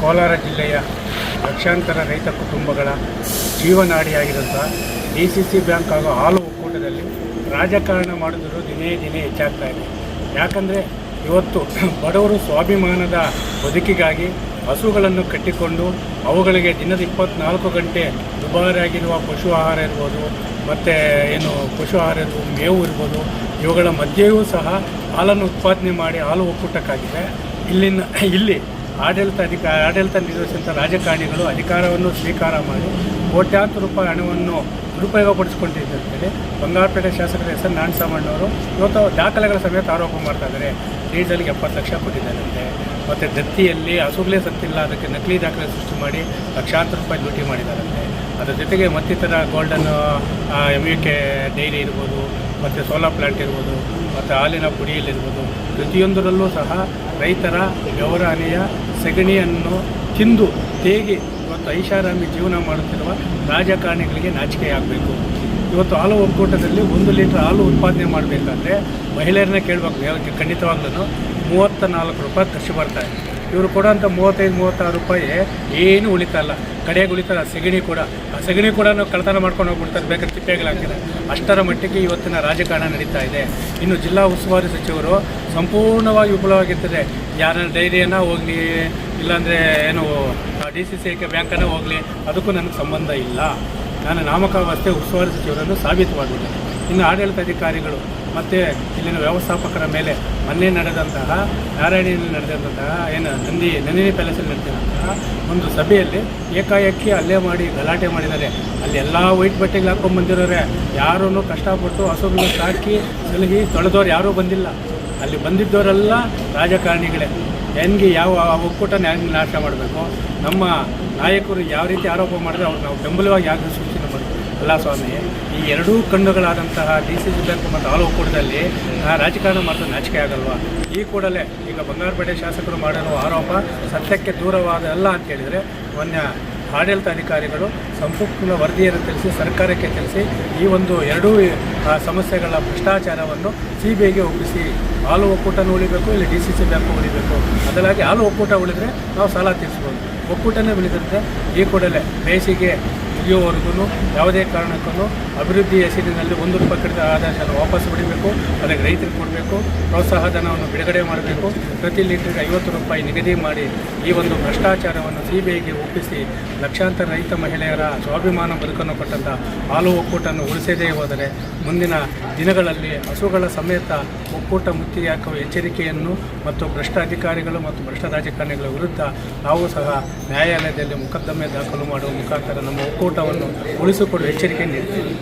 ಕೋಲಾರ ಜಿಲ್ಲೆಯ ಲಕ್ಷಾಂತರ ರೈತ ಕುಟುಂಬಗಳ ಜೀವನಾಡಿಯಾಗಿರುವಂಥ ಡಿ ಸಿ ಸಿ ಬ್ಯಾಂಕ್ ಹಾಗೂ ಹಾಲು ಒಕ್ಕೂಟದಲ್ಲಿ ರಾಜಕಾರಣ ಮಾಡಿದ್ರು ದಿನೇ ದಿನೇ ಹೆಚ್ಚಾಗ್ತಾ ಇದೆ. ಯಾಕಂದರೆ ಇವತ್ತು ಬಡವರು ಸ್ವಾಭಿಮಾನದ ಬದುಕಿಗಾಗಿ ಹಸುಗಳನ್ನು ಕಟ್ಟಿಕೊಂಡು ಅವುಗಳಿಗೆ ದಿನದ ಇಪ್ಪತ್ನಾಲ್ಕು ಗಂಟೆ ದುಬಾರಿಯಾಗಿರುವ ಪಶು ಆಹಾರ ಇರ್ಬೋದು, ಮತ್ತು ಏನು ಪಶು ಆಹಾರ ಇರ್ಬೋದು, ಮೇವು ಇರ್ಬೋದು, ಇವುಗಳ ಮಧ್ಯೆಯೂ ಸಹ ಹಾಲನ್ನು ಉತ್ಪಾದನೆ ಮಾಡಿ ಹಾಲು ಒಕ್ಕೂಟಕ್ಕಾಗಿದೆ. ಇಲ್ಲಿನ, ಇಲ್ಲಿ ಆಡಳಿತ ಅಧಿಕಾರ ಆಡಳಿತ ನಿರ್ವಹಿಸಿದಂಥ ರಾಜಕಾರಣಿಗಳು ಅಧಿಕಾರವನ್ನು ಸ್ವೀಕಾರ ಮಾಡಿ ಕೋಟ್ಯಾಂತರ ರೂಪಾಯಿ ಹಣವನ್ನು ದುರುಪಯೋಗ ಪಡಿಸ್ಕೊಂಡಿದ್ದಂತೇಳಿ ಬಂಗಾರಪೇಟೆ ಶಾಸಕರ ಎಸ್ ಎನ್ ಸಾಮಣ್ಣವರು ಇವತ್ತು ದಾಖಲೆಗಳ ಸಮೇತ ಆರೋಪ ಮಾಡ್ತಾ ಇದ್ದಾರೆ. ಡೀಸೆಲ್ಗೆ ಎಪ್ಪತ್ತು ಲಕ್ಷ ಕೊಟ್ಟಿದ್ದಾರಂತೆ. ಮತ್ತು ದತ್ತಿಯಲ್ಲಿ ಹಸುಗಳೇ ಸತ್ತಿಲ್ಲ, ಅದಕ್ಕೆ ನಕಲಿ ದಾಖಲೆ ಸೃಷ್ಟಿ ಮಾಡಿ ಲಕ್ಷಾಂತರ ರೂಪಾಯಿ ಲೂಟಿ ಮಾಡಿದ್ದಾರಂತೆ. ಅದರ ಜೊತೆಗೆ ಮತ್ತಿತರ golden M U K dairy ಇರ್ಬೋದು, ಮತ್ತು ಸೋಲಾರ್ ಪ್ಲಾಂಟ್ ಇರ್ಬೋದು ಮತ್ತು ಹಾಲಿನ ಪುಡಿಯಲ್ಲಿರ್ಬೋದು. ಪ್ರತಿಯೊಂದರಲ್ಲೂ ಸಹ ರೈತರ ಗೌರಾನೆಯ ಸಗಣಿಯನ್ನು ತಿಂದು ತೇಗಿ ಇವತ್ತು ಐಷಾರಾಮಿ ಜೀವನ ಮಾಡುತ್ತಿರುವ ರಾಜಕಾರಣಿಗಳಿಗೆ ನಾಚಿಕೆಯಾಗಬೇಕು. ಇವತ್ತು ಹಾಲು ಒಕ್ಕೂಟದಲ್ಲಿ ಒಂದು ಲೀಟ್ರ್ ಹಾಲು ಉತ್ಪಾದನೆ ಮಾಡಬೇಕಾದ್ರೆ ಮಹಿಳೆಯರನ್ನ ಕೇಳಬೇಕು. ಖಂಡಿತವಾಗ್ಲೂ ಮೂವತ್ತ ನಾಲ್ಕು ರೂಪಾಯಿ ಖರ್ಚು ಬರ್ತಾರೆ ಇವರು ಕೊಡೋಂಥ ಮೂವತ್ತೈದು, ಮೂವತ್ತಾರು ರೂಪಾಯಿ ಏನು ಉಳಿತಲ್ಲ ಕಡೆಗೆ ಉಳಿತಾರೆ ಸೆಗಣಿ ಕೂಡ. ಆ ಸೆಗಣಿ ಕೂಡ ಕಳ್ತನ ಮಾಡ್ಕೊಂಡು ಹೋಗ್ಬಿಡ್ತಾರೆ. ಬೇಕಾದ್ರೆ ತಿಪ್ಪೆಗಳು ಹಾಕಿದ್ರೆ. ಅಷ್ಟರ ಮಟ್ಟಿಗೆ ಇವತ್ತಿನ ರಾಜಕಾರಣ ನಡೀತಾ ಇದೆ. ಇನ್ನು ಜಿಲ್ಲಾ ಉಸ್ತುವಾರಿ ಸಚಿವರು ಸಂಪೂರ್ಣವಾಗಿ ವಿಫಲವಾಗಿರ್ತದೆ ಯಾರ ಡೈರಿಯನ್ನು ಹೋಗಲಿ, ಇಲ್ಲಾಂದರೆ ಏನು ಡಿ ಸಿ ಸಿ ಬ್ಯಾಂಕನ್ನು ಹೋಗಲಿ, ಅದಕ್ಕೂ ನನಗೆ ಸಂಬಂಧ ಇಲ್ಲ. ನಾನು ನಾಮಕಾವಸ್ಥೆ ಉಸ್ತುವಾರಿ ಸಚಿವರನ್ನು ಸಾಬೀತುವಾಗಿದೆ. ಇನ್ನು ಆಡಳಿತಾಧಿಕಾರಿಗಳು ಮತ್ತು ಇಲ್ಲಿನ ವ್ಯವಸ್ಥಾಪಕರ ಮೇಲೆ ಮೊನ್ನೆ ನಡೆದಂತಹ ನಾರಾಯಣಿಯಲ್ಲಿ ನಡೆದಂತಹ ಏನು ನಂದಿ ನಂದಿನಿ ಪ್ಯಾಲೇಸಲ್ಲಿ ನಡೆದಂತಹ ಒಂದು ಸಭೆಯಲ್ಲಿ ಏಕಾಏಕಿ ಅಲ್ಲೇ ಮಾಡಿ ಗಲಾಟೆ ಮಾಡಿದ್ದಾರೆ. ಅಲ್ಲಿ ಎಲ್ಲ ವೈಟ್ ಬಟ್ಟೆಗೆ ಹಾಕೊಂಡು ಬಂದಿರೋರೆ. ಯಾರೂ ಕಷ್ಟಪಟ್ಟು ಹಸುಗಳನ್ನ ಸಾಕಿ ಸಲಹಿ ತೊಳೆದವ್ರು ಯಾರೂ ಬಂದಿಲ್ಲ. ಅಲ್ಲಿ ಬಂದಿದ್ದವರೆಲ್ಲ ರಾಜಕಾರಣಿಗಳೇ. ಹೆಂಗೆ ಯಾವ ಒಕ್ಕೂಟನ ಹೆಂಗೆ ನಾಶ ಮಾಡಬೇಕು? ನಮ್ಮ ನಾಯಕರು ಯಾವ ರೀತಿ ಆರೋಪ ಮಾಡಿದ್ರೆ ಅವ್ರು ನಾವು ಬೆಂಬಲವಾಗಿ ಯಾಕೆ ಸೂಚನೆ ಮಾಡಬೇಕು ಅಲ್ಲ ಸ್ವಾಮಿ ಈ ಎರಡೂ ಕಣ್ಣುಗಳಾದಂತಹ ಡಿ ಸಿ ಸಿ ಬ್ಯಾಂಕ್ ಮತ್ತು ಹಾಲು ಒಕ್ಕೂಟದಲ್ಲಿ ಆ ರಾಜಕಾರಣ ಮಾತ್ರ ನಾಚಿಕೆ ಆಗಲ್ವಾ? ಈ ಕೂಡಲೇ ಈಗ ಬಂಗಾರಪೇಟೆ ಶಾಸಕರು ಮಾಡಿರುವ ಆರೋಪ ಸತ್ಯಕ್ಕೆ ದೂರವಾದ ಅಲ್ಲ ಅಂತ ಹೇಳಿದರೆ ಮೊನ್ನೆ ಆಡಳಿತ ಅಧಿಕಾರಿಗಳು ಸಂಪೂರ್ಣ ವರದಿಯನ್ನು ತಿಳಿಸಿ, ಸರ್ಕಾರಕ್ಕೆ ತಿಳಿಸಿ, ಈ ಒಂದು ಎರಡೂ ಸಮಸ್ಯೆಗಳ ಭ್ರಷ್ಟಾಚಾರವನ್ನು ಸಿ ಬಿ ಐಗೆ ಒಪ್ಪಿಸಿ ಹಾಲು ಒಕ್ಕೂಟನೂ ಉಳಿಬೇಕು, ಇಲ್ಲಿ ಡಿ ಸಿ ಸಿ ಬ್ಯಾಂಕು ಉಳಿಬೇಕು. ಅದಲ್ಲಾಗಿ ಹಾಲು ಒಕ್ಕೂಟ ಉಳಿದರೆ ನಾವು ಸಾಲ ತೀರಿಸ್ಬೋದು. ಒಕ್ಕೂಟನೇ ಉಳಿದಂತೆ ಈ ಕೂಡಲೇ ಬೇಸಿಗೆ ಮುಗಿಯುವವರೆಗೂ ಯಾವುದೇ ಕಾರಣಕ್ಕೂ ಅಭಿವೃದ್ಧಿ ಹೆಸರಿನಲ್ಲಿ ಒಂದು ರೂಪಾಯಿ ಕಡಿತ ಆದಾಯವನ್ನು ವಾಪಸ್ ಬಿಡಬೇಕು ಅದಕ್ಕೆ ರೈತರಿಗೆ ಕೊಡಬೇಕು ಪ್ರೋತ್ಸಾಹ ಧನವನ್ನು ಬಿಡುಗಡೆ ಮಾಡಬೇಕು. ಪ್ರತಿ ಲೀಟರ್ಗೆ ಐವತ್ತು ರೂಪಾಯಿ ನಿಗದಿ ಮಾಡಿ ಈ ಒಂದು ಭ್ರಷ್ಟಾಚಾರವನ್ನು ಸಿ ಬಿ ಒಪ್ಪಿಸಿ ಲಕ್ಷಾಂತರ ರೈತ ಮಹಿಳೆಯರ ಸ್ವಾಭಿಮಾನ ಬದುಕನ್ನು ಕೊಟ್ಟಂಥ ಹಾಲು ಒಕ್ಕೂಟನ್ನು ಉಳಿಸದೇ ಹೋದರೆ ಮುಂದಿನ ದಿನಗಳಲ್ಲಿ ಹಸುಗಳ ಸಮೇತ ಒಕ್ಕೂಟ ಮುತ್ತಿಗೆ ಹಾಕುವ ಎಚ್ಚರಿಕೆಯನ್ನು ಮತ್ತು ಭ್ರಷ್ಟ ಅಧಿಕಾರಿಗಳು ಮತ್ತು ಭ್ರಷ್ಟ ರಾಜಕಾರಣಿಗಳ ವಿರುದ್ಧ ನಾವು ಸಹ ನ್ಯಾಯಾಲಯದಲ್ಲಿ ಮೊಕದ್ದಮೆ ದಾಖಲು ಮಾಡುವ ಮುಖಾಂತರ ನಮ್ಮ ಒಕ್ಕೂಟವನ್ನು ಉಳಿಸಿಕೊಡುವ ಎಚ್ಚರಿಕೆ ನೀಡ್ತೀವಿ